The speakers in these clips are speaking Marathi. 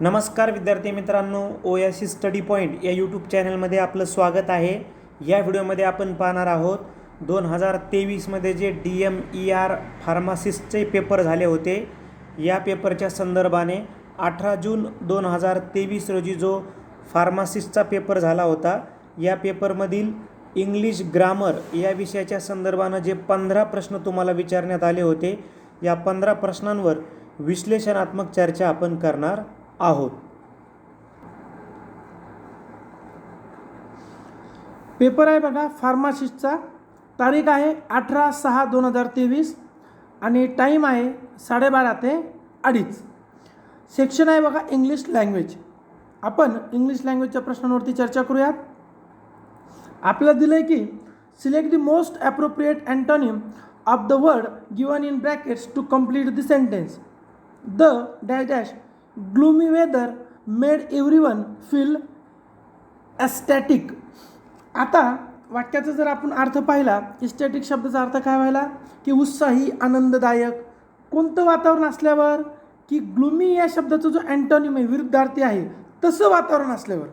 नमस्कार विद्यार्थी मित्रांनो ओयासी स्टडी पॉईंट या यूट्यूब चॅनलमध्ये आपलं स्वागत आहे. या व्हिडिओमध्ये आपण पाहणार आहोत दोन हजार तेवीसमध्ये जे डी एम ई आर फार्मासिस्टचे पेपर झाले होते या पेपरच्या संदर्भाने अठरा जून दोन हजार तेवीस रोजी जो फार्मासिस्टचा पेपर झाला होता या पेपरमधील इंग्लिश ग्रामर या विषयाच्या संदर्भानं जे पंधरा प्रश्न तुम्हाला विचारण्यात आले होते या पंधरा प्रश्नांवर विश्लेषणात्मक चर्चा आपण करणार आहोत. पेपर आहे बघा फार्मासिस्टचा तारीख आहे अठरा सहा दोन हजार तेवीस आणि टाईम आहे साडेबारा ते अडीच. सेक्शन आहे बघा इंग्लिश लँग्वेज आपण इंग्लिश लँग्वेजच्या प्रश्नांवरती चर्चा करूयात. आपल्याला दिलं आहे की select the most appropriate antonym of the word given in brackets to complete the sentence the dash dash gloomy weather made everyone feel ecstatic आता वाक्याचा जर आपण अर्थ पाहिला इस्टॅटिक शब्दाचा अर्थ काय व्हायला? की उत्साही आनंददायक. कोणतं वातावरण असल्यावर? की ग्लुमी या शब्दाचा जो अँटॉनिम आहे विरुद्धार्थी आहे तसं वातावरण असल्यावर.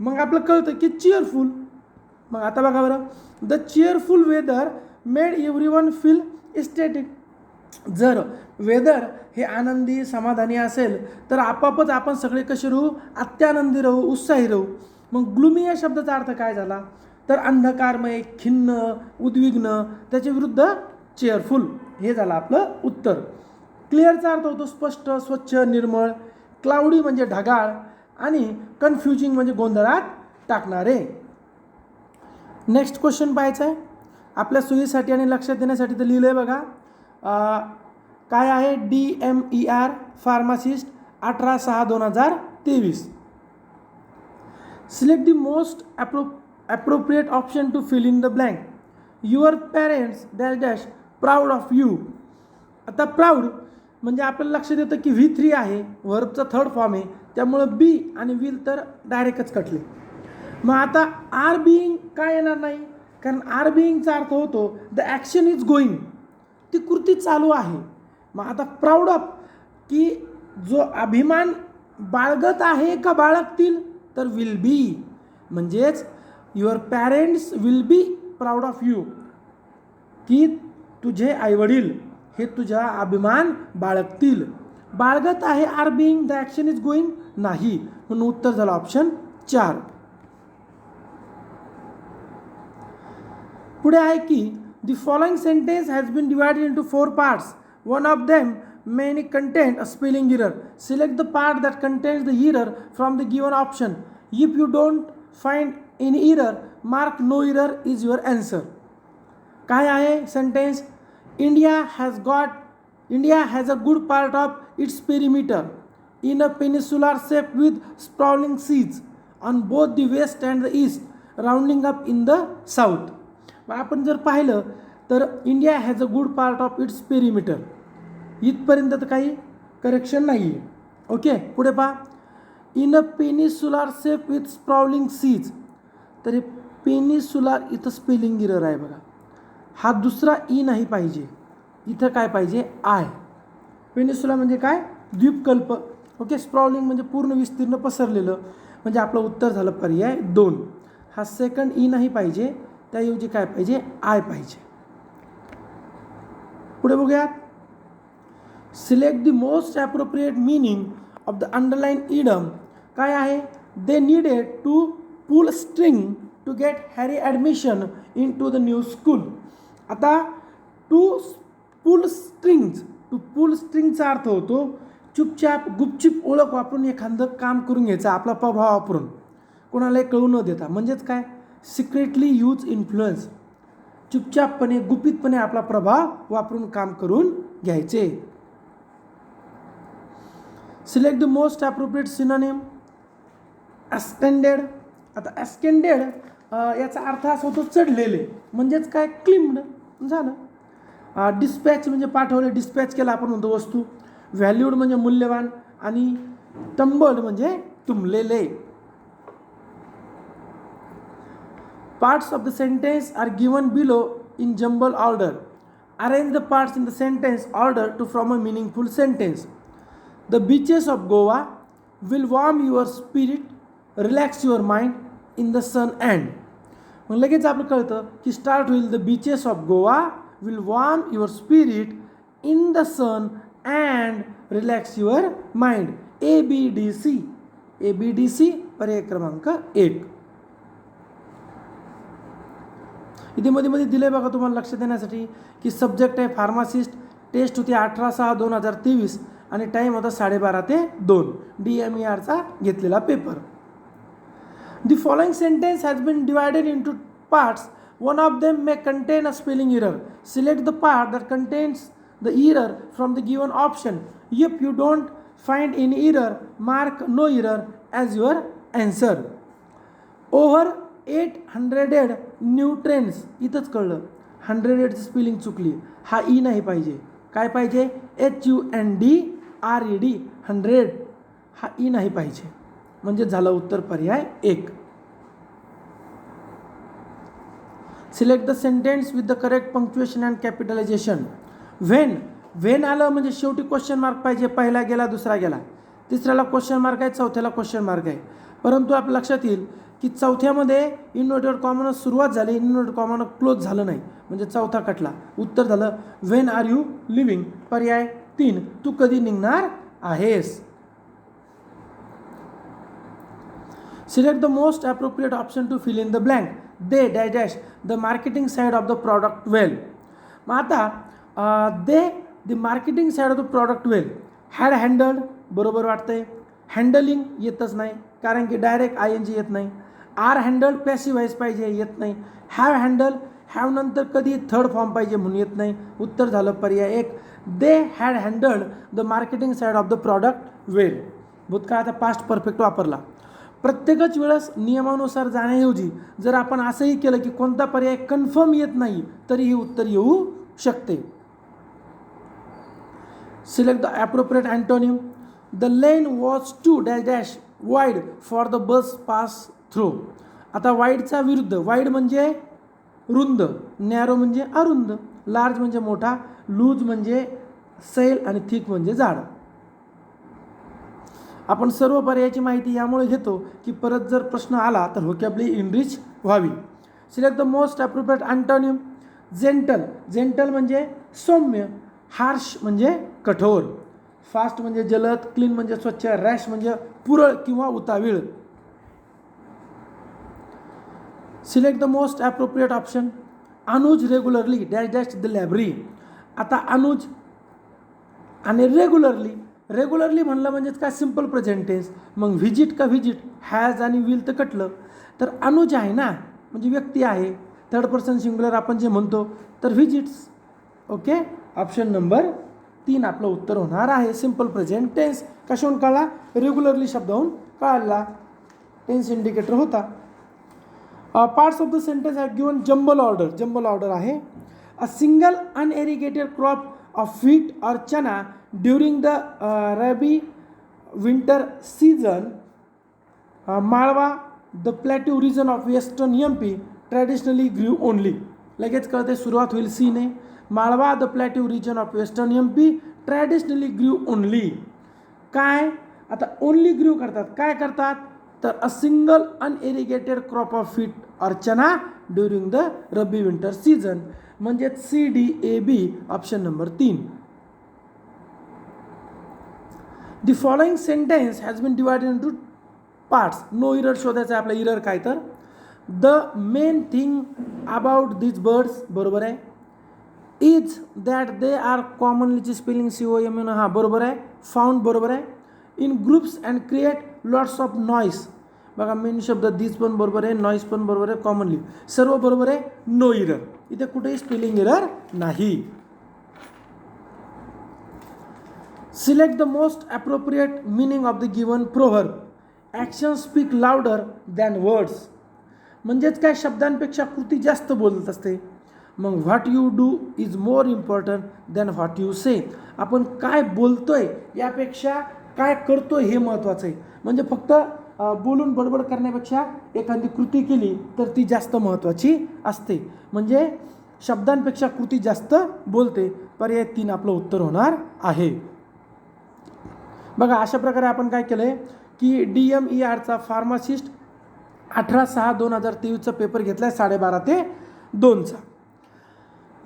मग आपलं कळतं की चिअरफुल मग आता बघा बरं. The cheerful weather made everyone feel ecstatic जर वेदर हे आनंदी समाधानी असेल तर आपापच आपण सगळे कसे राहू? अत्यानंदी राहू उत्साही राहू. मग ग्लुमी या शब्दाचा अर्थ काय झाला? तर अंधकारमय खिन्न उद्विग्न त्याच्या विरुद्ध चेअरफुल हे झालं आपलं उत्तर. क्लिअरचा अर्थ होतो स्पष्ट स्वच्छ निर्मळ क्लाउडी म्हणजे ढगाळ आणि कन्फ्युजिंग म्हणजे गोंधळात टाकणारे. नेक्स्ट क्वेश्चन पाहायचं आहे. आपल्या सोयीसाठी आणि लक्षात देण्यासाठी तर लिहिलं आहे बघा. काय आहे? D M E R pharmacist अठरा सहा दोन हजार तेवीस. Select the most appro appropriate option to fill in the blank your parents dash dash proud of you आता प्राऊड म्हणजे आपल्याला लक्षात येतं की व्ही थ्री आहे वर्बचा थर्ड फॉर्म आहे त्यामुळं बी आणि विल तर डायरेक्टच कटले. मग आता आर बिईंग काय येणार नाही? कारण आर बिईंगचा अर्थ होतो द ॲक्शन इज गोईंग ती कृती चालू आहे. मग आता प्राऊड ऑफ की जो अभिमान बाळगत आहे का बाळगतील? तर विल बी म्हणजेच your parents will be proud of you की तुझे आईवडील हे तुझा अभिमान बाळगतील. बाळगत आहे are being the action is going नाही. म्हणून उत्तर झालं ऑप्शन चार. पुढे आहे की the following sentence has been divided into four parts one of them many content a spelling error select the part that contains the error from the given option if you don't find in error mark no error is your answer काय आहे sentence India has got India has a good part of its perimeter in a peninsular shape with sprawling seas on both the west and the east rounding up in the south मग आपण जर पाहिलं तर India has a good part of its perimeter इथपर्यंत तर काही करेक्शन नाही आहे ओके पुढे पहा. In a peninsular safe with sprawling seas तर हे पेनिसुलार इथं स्पेलिंग गिरर आहे बघा. हा दुसरा ई नाही पाहिजे. इथं काय पाहिजे? आय पेनिसुला म्हणजे काय? द्वीपकल्प. ओके स्प्रॉलिंग म्हणजे पूर्ण विस्तीर्ण पसरलेलं. म्हणजे आपलं उत्तर झालं पर्याय दोन. हा सेकंड ई e नाही पाहिजे. त्याऐवजी काय पाहिजे? आय पाहिजे. पुढे बघूयात. Select the most appropriate meaning of the underline idiom काय आहे? They needed to pull string to get Harry admission into the new school आता to pull strings to pull स्ट्रिंगचा अर्थ होतो चुपचाप गुपचूप ओळख वापरून एखादं काम करून घ्यायचं आपला प्रभाव वापरून. कोणालाही कळू न देता. म्हणजेच काय? सिक्रेटली यूज इन्फ्लुअन्स चुपचापपणे गुपितपणे आपला प्रभाव वापरून काम करून घ्यायचे. Select the most appropriate synonym ascended आता ॲस्टेंडेड याचा अर्थ असा होतो चढलेले. म्हणजेच काय? क्लिम्ड झालं. डिस्पॅच म्हणजे पाठवले डिस्पॅच केला आपण म्हणतो वस्तू. व्हॅल्यूड म्हणजे मूल्यवान आणि टंबल म्हणजे तुंबलेले. Parts of the sentence are given below in jumble order. Arrange the parts in the sentence order to form a meaningful sentence. The beaches of Goa will warm your spirit relax your mind in the sun and मग लगेच आपलं कळतं की स्टार्ट होईल the beaches of Goa will warm your spirit in the sun and relax your mind A B D C A B D C पर्याय क्रमांक एक इथे मध्ये मध्ये दिलं आहे बघा तुम्हाला लक्ष देण्यासाठी की सब्जेक्ट आहे फार्मासिस्ट टेस्ट होती अठरा सहा दोन हजार तेवीस आणि टाइम होता साडेबारा ते दोन. डी एम ई आरचा घेतलेला paper the following sentence has been divided in two parts one of them may contain a spelling error select the part that contains the error from the given option if you don't find in error mark no error as your answer over 800 new nutrients. इथंच कळलं. हंड्रेडेडची स्पेलिंग चुकली. हा ई नाही पाहिजे. काय पाहिजे? H U N D R E D. Hundred. हा ई नाही पाहिजे. म्हणजे झालं उत्तर पर्याय एक. Select the sentence with the correct punctuation and capitalization when when आलं म्हणजे शेवटी क्वेश्चन मार्क पाहिजे. पहिला गेला दुसरा गेला. तिसऱ्याला क्वेश्चन मार्क आहे चौथ्याला क्वेश्चन मार्क आहे. परंतु आपल्या लक्षात येईल की चौथ्यामध्ये इन्व्हर्टेड कॉमन सुरुवात झाली इन्व्हर्टेड कॉमन क्लोज झालं नाही. म्हणजे चौथा कटला. उत्तर झालं वेन आर यू लिव्हिंग पर्याय तीन तू कधी निघणार आहेस? Select the most appropriate option to fill in the blank they dash the marketing side of the product well मग आता they the marketing side of the product well had handled बरोबर वाटतंय. हँडलिंग येतच नाही. कारण की डायरेक्ट आय एन जी येत नाही. आर हँडल पॅसिव्ह व्हायस पाहिजे येत नाही. हॅव हँडल हॅव नंतर कधी थर्ड फॉर्म पाहिजे म्हणून येत नाही. उत्तर झालं पर्याय एक. They had handled the marketing side of the product well भूतकाळाचा पास्ट परफेक्ट वापरला. प्रत्येकच वेळेस नियमानुसार जाण्याऐवजी जर आपण असंही केलं की कोणता पर्याय कन्फर्म येत नाही तरीही उत्तर येऊ शकते. Select the appropriate antonym the lane was too dash dash wide for the bus pass through आता वाईडचा विरुद्ध वाईड म्हणजे रुंद नॅरो म्हणजे अरुंद लार्ज म्हणजे मोठा लूज म्हणजे सैल आणि थिक म्हणजे जाड आपण सर्व पर्यायाची माहिती यामुळे घेतो की परत जर प्रश्न आला तर होकॅबली इनरिच व्हावी. Select the most appropriate antonym gentle gentle म्हणजे सौम्य हार्श म्हणजे कठोर. फास्ट म्हणजे जलद क्लीन म्हणजे स्वच्छ रॅश म्हणजे पुरळ किंवा उतावीळ. Select the most appropriate option Anuj regularly dash dash the library आता अनुज आणि रेग्युलरली रेग्युलरली म्हणलं म्हणजेच काय? सिंपल प्रेझेंटेन्स मग व्हिजिट का व्हिजिट हॅज आणि विल तर कटलं. तर अनुज आहे ना? म्हणजे व्यक्ती आहे. थर्ड पर्सन सिंग्युलर आपण जे म्हणतो तर व्हिजिट्स ओके ऑप्शन नंबर तीन आपलं उत्तर होणार आहे. सिंपल प्रेझेंट टेन्स कशाहून कळला? रेग्युलरली शब्दाहून कळला. टेन्स इंडिकेटर होता. Parts of the sentence have given jumble order jumble order आहे. A single unirrigated crop of wheat or chana during the rabi winter season Malwa the malwa region of western M P traditionally grew only लगेच कळते सुरुवात होईल सीने Malwa the plateau region of western M P traditionally grew only काय? आता ओनली ग्रीव करतात. काय करतात? तर a single unirrigated crop of wheat Archana during the rabi winter season म्हणजेच C D A B option number तीन. The following sentence has been divided into parts no error शोधायचं आहे आपलं इरर काय तर? The main thing about this birds बरोबर आहे? Is that they are कॉमनलीची spelling C O M N हां बरोबर आहे. फाउंड बरोबर आहे. In groups and create lots of noise बघा मेन शब्द दिस पण बरोबर आहे नॉईस पण बरोबर आहे कॉमनली सर्व बरोबर आहे नो इरर इथे कुठेही स्पेलिंग इरर नाही. Select the most appropriate meaning of the given proverb action speak louder than words म्हणजेच काय? शब्दांपेक्षा कृती जास्त बोलत असते. मग what you do is more important than what you say आपण काय बोलतोय यापेक्षा काय करतो हे महत्त्वाचं आहे. म्हणजे फक्त बोलून बडबड करण्यापेक्षा एखादी कृती केली तर ती जास्त महत्त्वाची असते. म्हणजे शब्दांपेक्षा कृती जास्त बोलते. पर्याय तीन आपलं उत्तर होणार आहे. बघा अशा प्रकारे आपण काय केलं आहे की डी एम ई आरचा फार्मासिस्ट अठरा सहा दोन हजार तेवीसचा पेपर घेतला आहे साडेबारा ते दोनचा.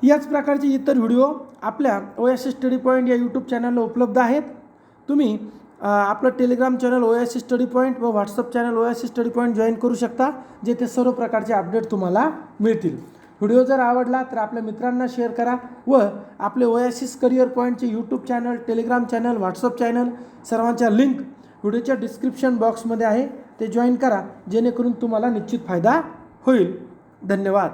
याच प्रकारचे इतर व्हिडिओ आपल्या ओ एस स्टडी पॉईंट या यूट्यूब चॅनलला उपलब्ध आहेत. तुम्ही आपलं Telegram channel O S study point व WhatsApp channel O S C study point join करू शकता जेथे सर्व प्रकारचे अपडेट तुम्हाला मिळतील. व्हिडिओ जर आवडला तर आपल्या मित्रांना शेअर करा व आपले ओएसिस करिअर पॉईंटचे YouTube channel Telegram channel WhatsApp channel सर्वांच्या लिंक व्हिडिओच्या डिस्क्रिप्शन बॉक्समध्ये आहे. ते जॉईन करा जेणेकरून तुम्हाला निश्चित फायदा होईल. धन्यवाद.